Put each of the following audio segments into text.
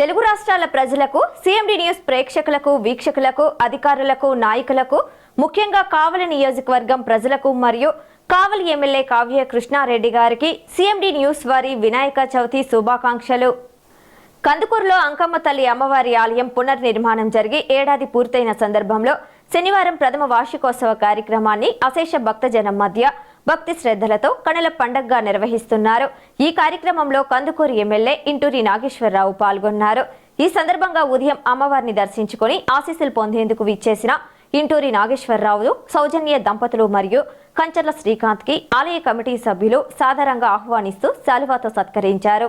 తెలుగు రాష్ట్రాల ప్రజలకు CMD news ప్రేక్షకులకు వీక్షకులకు అధికారులకు నాయకులకు ముఖ్యంగా కావలి నియోజకవర్గం ప్రజలకు మరియు కావలి ఎమ్మెల్యే కావ్య కృష్ణారెడ్డి గారికి సిఎండి న్యూస్ వారి వినాయక చవితి శుభాకాంక్షలు. కందుకూరులో అంకమ్మ తల్లి అమ్మవారి ఆలయం పునర్నిర్మాణం జరిగి ఏడాది పూర్తయిన సందర్భంలో శనివారం ప్రథమ వార్షికోత్సవ కార్యక్రమాన్ని అశేష భక్తజనం మధ్య భక్తి శ్రద్ధలతో కనుల పండగగా నిర్వహిస్తున్నారు. ఈ కార్యక్రమంలో కందుకూరు ఎమ్మెల్యే ఇంటూరి నాగేశ్వరరావు పాల్గొన్నారు. ఈ సందర్భంగా ఉదయం అమ్మవారిని దర్శించుకొని ఆశీస్సులు పొందేందుకు విచ్చేసిన ఇంటూరి నాగేశ్వరరావు సౌజన్య దంపతులు మరియు కంచర్ల శ్రీకాంత్కి ఆలయ కమిటీ సభ్యులు సాధారణంగా ఆహ్వానిస్తూ శాలువాతో సత్కరించారు.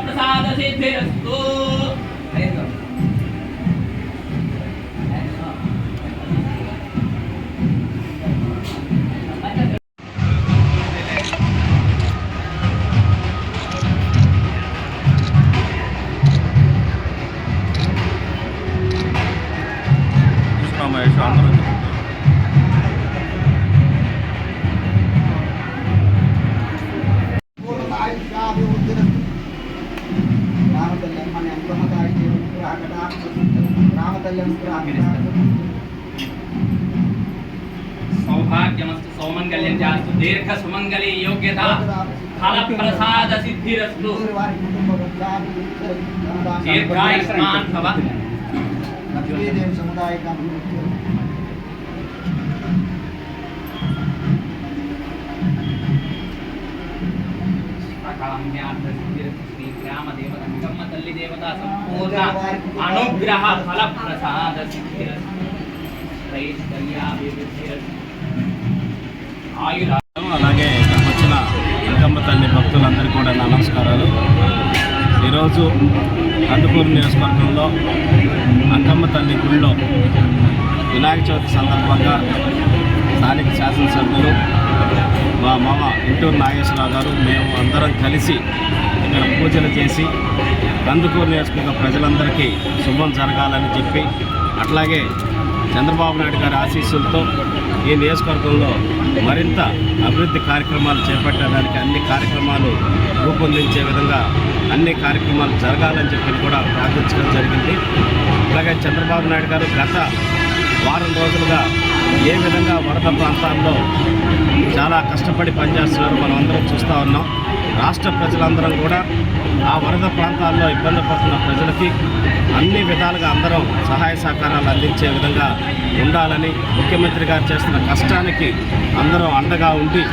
సౌమంగళ్యం జాస్తు దీర్ఘ సుమంగళి యోగ్యత ఫల ప్రసాద సిద్ధిరస్తు దీర్ఘాయుష్మాన్ భవ లక్ష్మీదేవి సముదాయ సకామ్యార్థ సిద్ధిరస్తు శ్రీ గ్రామ దేవత అంకమ్మ తల్లి దేవత సంపూర్ణ అనుగ్రహ ఫల ప్రసాద సిద్ధిరస్తు శ్రైష్టర్యాభివృద్ధిరస్తు ఆయుర అలాగే వచ్చిన అంకమ్మ తల్లి భక్తులందరికీ కూడా నా నమస్కారాలు. ఈరోజు కందుకూరు నియోజకవర్గంలో అంకమ్మ తల్లి గుడిలో వినాయక చవితి సందర్భంగా స్థానిక శాసనసభ్యులు మా మామ ఇంటూరు నాగేశ్వరరావు గారు మేము అందరం కలిసి ఇక్కడ పూజలు చేసి కందుకూరు నియోజకవర్గ ప్రజలందరికీ శుభం జరగాలని చెప్పి అట్లాగే చంద్రబాబు నాయుడు గారి ఆశీస్సులతో ఈ నియోజకవర్గంలో మరింత అభివృద్ధి కార్యక్రమాలు చేపట్టడానికి అన్ని కార్యక్రమాలు రూపొందించే విధంగా అన్ని కార్యక్రమాలు జరగాలని చెప్పి కూడా ప్రార్థించడం జరిగింది. అలాగే చంద్రబాబు నాయుడు గారు గత వారం రోజులుగా ఏ విధంగా వరద ప్రాంతాల్లో చాలా కష్టపడి పనిచేస్తున్నారు మనం అందరం చూస్తూ ఉన్నాం. రాష్ట్ర ప్రజలందరం కూడా ఆ వరద ప్రాంతాల్లో ఇబ్బంది పడుతున్న ప్రజలకి అన్ని విధాలుగా అందరం సహాయ సహకారాలు అందించే విధంగా ఉండాలని ముఖ్యమంత్రి గారు చేస్తున్న కష్టానికి అందరం అండగా ఉండి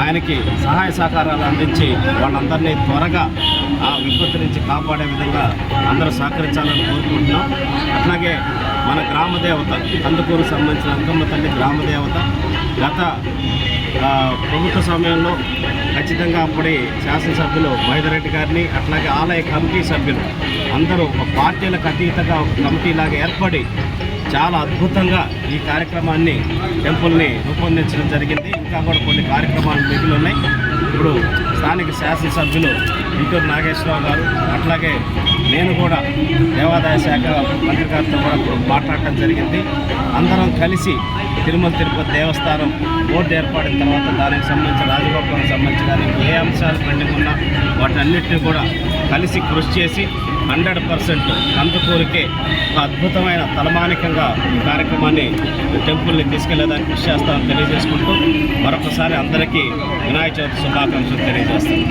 ఆయనకి సహాయ సహకారాలు అందించి వాళ్ళందరినీ త్వరగా ఆ విపత్తు నుంచి కాపాడే విధంగా అందరూ సహకరించాలని కోరుకుంటున్నాం. అట్లాగే మన గ్రామదేవత కందుకూరు సంబంధించిన అంకమ్మ తల్లి గ్రామదేవత గత ప్రభుత్వ సమయంలో ఖచ్చితంగా అప్పుడే శాసనసభ్యులు మహిదరెడ్డి గారిని అట్లాగే ఆలయ కమిటీ సభ్యులు అందరూ పార్టీలకు అతీతంగా కమిటీ కమిటీలాగా ఏర్పడి చాలా అద్భుతంగా ఈ కార్యక్రమాన్ని టెంపుల్ని రూపొందించడం జరిగింది. ఇంకా కూడా కొన్ని కార్యక్రమాలు మిగిలి ఉన్నాయి. ఇప్పుడు స్థానిక శాసనసభ్యులు ఇంటూరు నాగేశ్వరరావు గారు అట్లాగే నేను కూడా దేవాదాయ శాఖ మంత్రి గారితో కూడా ఇప్పుడు మాట్లాడటం జరిగింది. అందరం కలిసి తిరుమల తిరుపతి దేవస్థానం బోర్డు ఏర్పడిన తర్వాత దానికి సంబంధించి రాజగోపాలకు సంబంధించి కానీ ఏ అంశాలు పెండింగ్ ఉన్నా వాటన్నిటిని కూడా కలిసి కృషి చేసి హండ్రెడ్ పర్సెంట్ అందుకోరికే ఒక అద్భుతమైన తలమానికంగా ఈ కార్యక్రమాన్ని టెంపుల్ని తీసుకెళ్ళేదానికి కృషి చేస్తామని తెలియజేసుకుంటూ మరొకసారి అందరికీ వినాయక చవితి శుభాకాంక్షలు తెలియజేస్తాను.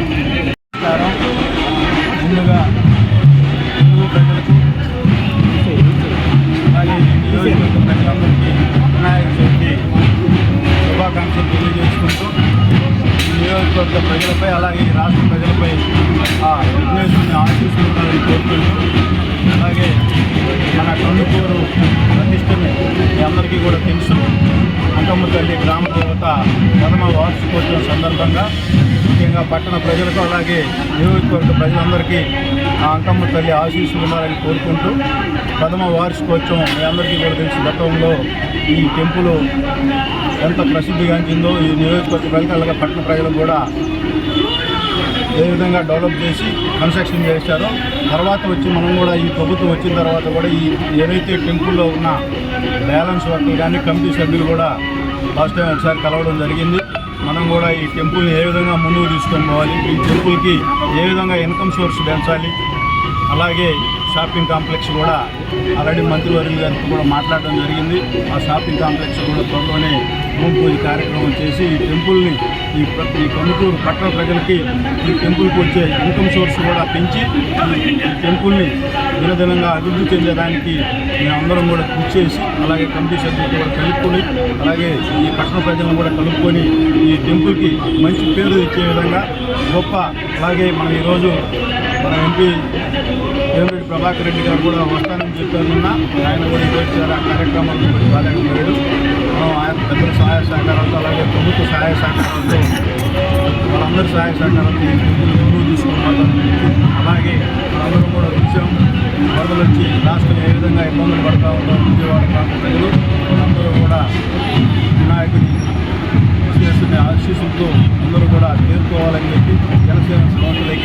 ముందుగా విఘ్నేశ్వరుని ఆశీస్సులుండాలని కోరుకుంటూ అలాగే మన కందుకూరు ప్రతిష్టని మీ అందరికీ కూడా తెలుసు. అంకమ్మ తల్లి గ్రామ దేవత ప్రథమ వార్షికోత్సవం సందర్భంగా ముఖ్యంగా పట్టణ ప్రజలకు అలాగే నియోజకవర్గ ప్రజలందరికీ ఆ అంకమ్మ తల్లి ఆశీస్సులు ఉండాలని కోరుకుంటూ ప్రథమ వార్షికోత్సవం మీ అందరికీ కూడా తెలుసు. గతంలో ఈ టెంపుల్ ఎంత ప్రసిద్ధిగాంచిందో ఈ నియోజకవర్గ ప్రజలు అలాగే పట్టణ ప్రజలకు కూడా ఏ విధంగా డెవలప్ చేసి కన్స్ట్రక్షన్ చేశారో తర్వాత వచ్చి మనం కూడా ఈ ప్రభుత్వం వచ్చిన తర్వాత కూడా ఈ ఏదైతే టెంపుల్లో ఉన్న బ్యాలెన్స్ వర్క్ కానీ కమిటీ సభ్యులు కూడా లాస్ట్ టైం ఒకసారి కలవడం జరిగింది. మనం కూడా ఈ టెంపుల్ని ఏ విధంగా ముందుకు తీసుకొని పోవాలి ఈ టెంపుల్కి ఏ విధంగా ఇన్కమ్ సోర్స్ పెంచాలి అలాగే షాపింగ్ కాంప్లెక్స్ కూడా ఆల్రెడీ మంత్రివర్యులు గారితో కూడా మాట్లాడడం జరిగింది. ఆ షాపింగ్ కాంప్లెక్స్ కూడా త్వరలోనే భూమి పూజ కార్యక్రమం చేసి ఈ టెంపుల్ని ఈ ఈ కందుకూరు పట్టణ ప్రజలకి ఈ టెంపుల్కి వచ్చే ఇన్కమ్ సోర్స్ కూడా పెంచి ఈ టెంపుల్ని దినదినంగా అభివృద్ధి చెందడానికి మేమందరం కూడా కృషి చేసి అలాగే కమిటీ సభ్యులు కూడా కలుపుకొని అలాగే ఈ పట్టణ ప్రజలను కూడా కలుపుకొని ఈ టెంపుల్కి మంచి పేరు తెచ్చే విధంగా గొప్ప అలాగే మనం ఈరోజు మన ఎంపీ వేమిరెడ్డి ప్రభాకర్ రెడ్డి గారు కూడా వస్తానని చెప్పారు ఆయన కూడా ఈరోజు ఆ కార్యక్రమాలను రాలేకపోయాడు ఆయన పెద్దల సహాయ సహకారాలతో అలాగే ప్రభుత్వ సహాయ సహకారాలతో వాళ్ళందరి సహాయ సహకారాలతో ఈ టెంపుల్ ముందుకు అలాగే అందరూ కూడా చూసాం వరదలు వచ్చి రాష్ట్రం ఏ విధంగా ఇబ్బందులు పడతా ఉన్నాం విజయవాడ ప్రాంత ప్రజలు అందరూ కూడా వినాయకుని చేస్తున్న ఆశీస్సులతో అందరూ కూడా చేరుకోవాలని చెప్పి జనసేన సంవత్సరం